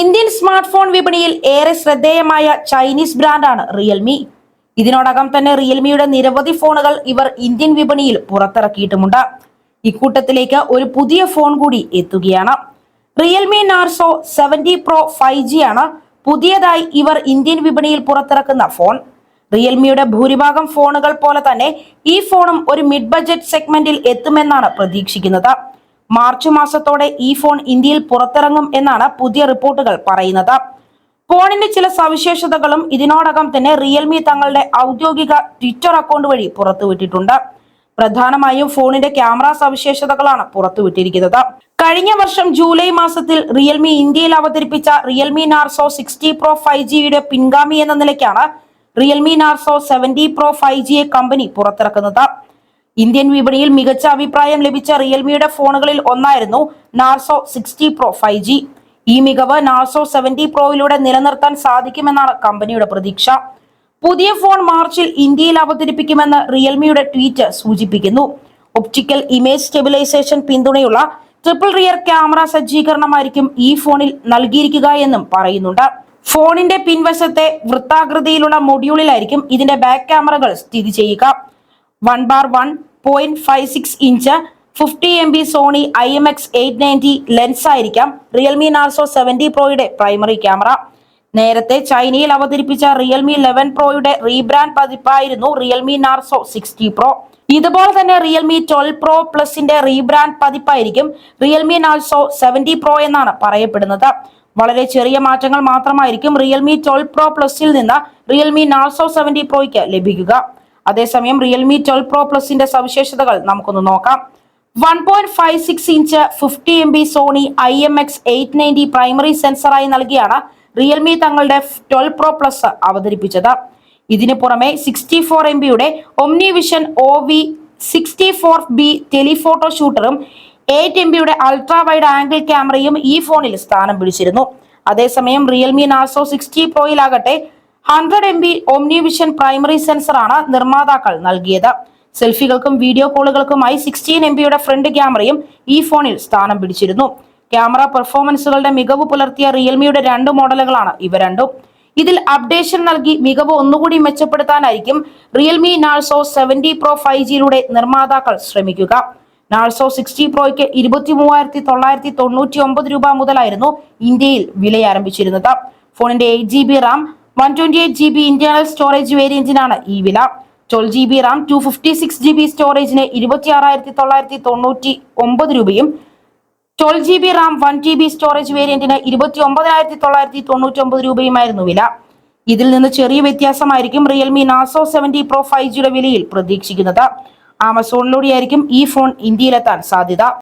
Indian smart phone വിപണിയിൽ ഏറെ ശ്രദ്ധേയമായ ചൈനീസ് ബ്രാൻഡാണ് റിയൽമി. ഇതിനോടകം തന്നെ റിയൽമിയുടെ നിരവധി ഫോണുകൾ ഇവർ ഇന്ത്യൻ വിപണിയിൽ പുറത്തിറക്കിയിട്ടുമുണ്ട്. ഇക്കൂട്ടത്തിലേക്ക് ഒരു പുതിയ ഫോൺ കൂടി എത്തുകയാണ്. Realme Narzo seventy pro five G ആണ് പുതിയതായി ഇവർ ഇന്ത്യൻ വിപണിയിൽ പുറത്തിറക്കുന്ന ഫോൺ. റിയൽമിയുടെ ഭൂരിഭാഗം ഫോണുകൾ പോലെ തന്നെ ഈ ഫോണും ഒരു മിഡ് ബജറ്റ് സെഗ്മെന്റിൽ എത്തുമെന്നാണ് പ്രതീക്ഷിക്കുന്നത്. മാർച്ച് മാസത്തോടെ ഈ ഫോൺ ഇന്ത്യയിൽ പുറത്തിറങ്ങും എന്നാണ് പുതിയ റിപ്പോർട്ടുകൾ പറയുന്നത്. ഫോണിന്റെ ചില സവിശേഷതകളും ഇതിനോടകം തന്നെ റിയൽമി തങ്ങളുടെ ഔദ്യോഗിക ട്വിറ്റർ അക്കൗണ്ട് വഴി പുറത്തുവിട്ടിട്ടുണ്ട്. പ്രധാനമായും ഫോണിന്റെ ക്യാമറ സവിശേഷതകളാണ് പുറത്തുവിട്ടിരിക്കുന്നത്. കഴിഞ്ഞ വർഷം ജൂലൈ മാസത്തിൽ റിയൽമി ഇന്ത്യയിൽ അവതരിപ്പിച്ച Realme Narzo sixty pro five ജിയുടെ പിൻഗാമി എന്ന നിലയ്ക്കാണ് Realme Narzo seventy pro five ജിയെ കമ്പനി പുറത്തിറക്കുന്നത്. ഇന്ത്യൻ വിപണിയിൽ മികച്ച അഭിപ്രായം ലഭിച്ച റിയൽമിയുടെ ഫോണുകളിൽ ഒന്നായിരുന്നു Narzo sixty pro five G ഈ മികവ് നാർസോ സെവന്റി പ്രോയിലൂടെ നിലനിർത്താൻ സാധിക്കുമെന്നാണ് കമ്പനിയുടെ പ്രതീക്ഷ. പുതിയ ഫോൺ മാർച്ചിൽ ഇന്ത്യയിൽ അവതരിപ്പിക്കുമെന്ന് റിയൽമിയുടെ ട്വീറ്റ് സൂചിപ്പിക്കുന്നു. ഒപ്റ്റിക്കൽ ഇമേജ് സ്റ്റെബിലൈസേഷൻ പിന്തുണയുള്ള ട്രിപ്പിൾ റിയർ ക്യാമറ സജ്ജീകരണമായിരിക്കും ഈ ഫോണിൽ നൽകിയിരിക്കുക എന്നും പറയുന്നുണ്ട്. ഫോണിന്റെ പിൻവശത്തെ വൃത്താകൃതിയിലുള്ള മൊഡ്യൂളിലായിരിക്കും ഇതിന്റെ ബാക്ക് ക്യാമറകൾ സ്ഥിതി ചെയ്യുക. One bar one point five six inch fifty M B Sony I M X eight ninety lens ആയിരിക്കാം. റിയൽമി നാർസോ സെവന്റി പ്രോയുടെ പ്രൈമറി ക്യാമറ നേരത്തെ ചൈനയിൽ അവതരിപ്പിച്ച റിയൽമി ലെവൻ പ്രോയുടെ റീബ്രാൻഡ് പതിപ്പായിരുന്നു റിയൽമി നാർസോ സിക്സ്റ്റി പ്രോ ഇതുപോലെ തന്നെ റിയൽമി ട്വൽവ് പ്രോ പ്ലസിന്റെ റീബ്രാൻഡ് പതിപ്പായിരിക്കും റിയൽമി നാർസോ സെവന്റി പ്രോ എന്നാണ് പറയപ്പെടുന്നത്. വളരെ ചെറിയ മാറ്റങ്ങൾ മാത്രമായിരിക്കും റിയൽമി ട്വൽവ് പ്രോ പ്ലസിൽ നിന്ന് റിയൽമി നാർസോ സെവന്റി പ്രോയ്ക്ക് ലഭിക്കുക. അതേസമയം റിയൽമി ട്വൽവ് പ്രോ പ്ലസിന്റെ സവിശേഷതകൾ നമുക്കൊന്ന് നോക്കാം. One point five six inch fifty M B Sony I M X eight ninety primary സെൻസറായി നൽകിയാണ് റിയൽമി തങ്ങളുടെ ട്വൽവ് പ്രോ പ്ലസ് അവതരിപ്പിച്ചത്. ഇതിനു പുറമെ സിക്സ്റ്റി ഫോർ എം ബിയുടെ OmniVision vision O V sixty four B telephoto ഷൂട്ടറും eight M ബിയുടെ ultra wide angle ക്യാമറയും ഈ ഫോണിൽ സ്ഥാനം പിടിച്ചിരുന്നു. അതേസമയം Realme Narzo sixty പ്രോയിലാകട്ടെ hundred M B OmniVision primary primary സെൻസറാണ് നിർമ്മാതാക്കൾ നൽകിയത്. സെൽഫികൾക്കും വീഡിയോ കോളുകൾക്കുമായി സിക്സ്റ്റീൻ എം ബിയുടെ ഫ്രണ്ട് ക്യാമറയും ഈ ഫോണിൽ സ്ഥാനം പിടിച്ചിരുന്നു. ക്യാമറ പെർഫോമൻസുകളുടെ മികവ് പുലർത്തിയ റിയൽമിയുടെ രണ്ട് മോഡലുകളാണ് ഇവ രണ്ടും. ഇതിൽ അപ്ഡേഷൻ നൽകി മികവ് ഒന്നുകൂടി മെച്ചപ്പെടുത്താനായിരിക്കും Realme Narzo seventy pro five ജിയിലൂടെ നിർമ്മാതാക്കൾ ശ്രമിക്കുക. നാൾസോ സിക്സ്റ്റി പ്രോയ്ക്ക് ഇരുപത്തി മൂവായിരത്തി തൊള്ളായിരത്തി തൊണ്ണൂറ്റി ഒമ്പത് രൂപ മുതലായിരുന്നു ഇന്ത്യയിൽ വിലയാരംഭിച്ചിരുന്നത്. ഫോണിന്റെ eight G B RAM one twenty eight G B internal storage വേരിയന്റിനാണ് ഈ വില. Twelve G B RAM two fifty six G B സ്റ്റോറേജിന് ഇരുപത്തി ആറായിരത്തി തൊള്ളായിരത്തി തൊണ്ണൂറ്റി ഒമ്പത് രൂപയും twelve G B RAM one G B storage വേരിയന്റിന് ഇരുപത്തി ഒമ്പതിനായിരത്തി തൊള്ളായിരത്തി തൊണ്ണൂറ്റി ഒമ്പത് രൂപയുമായിരുന്നു വില. ഇതിൽ നിന്ന് ചെറിയ വ്യത്യാസമായിരിക്കും Realme Narzo seventy pro five ജിയുടെ വിലയിൽ പ്രതീക്ഷിക്കുന്നത്. ആമസോണിലൂടെയായിരിക്കും ഈ ഫോൺ ഇന്ത്യയിലെത്താൻ സാധ്യത.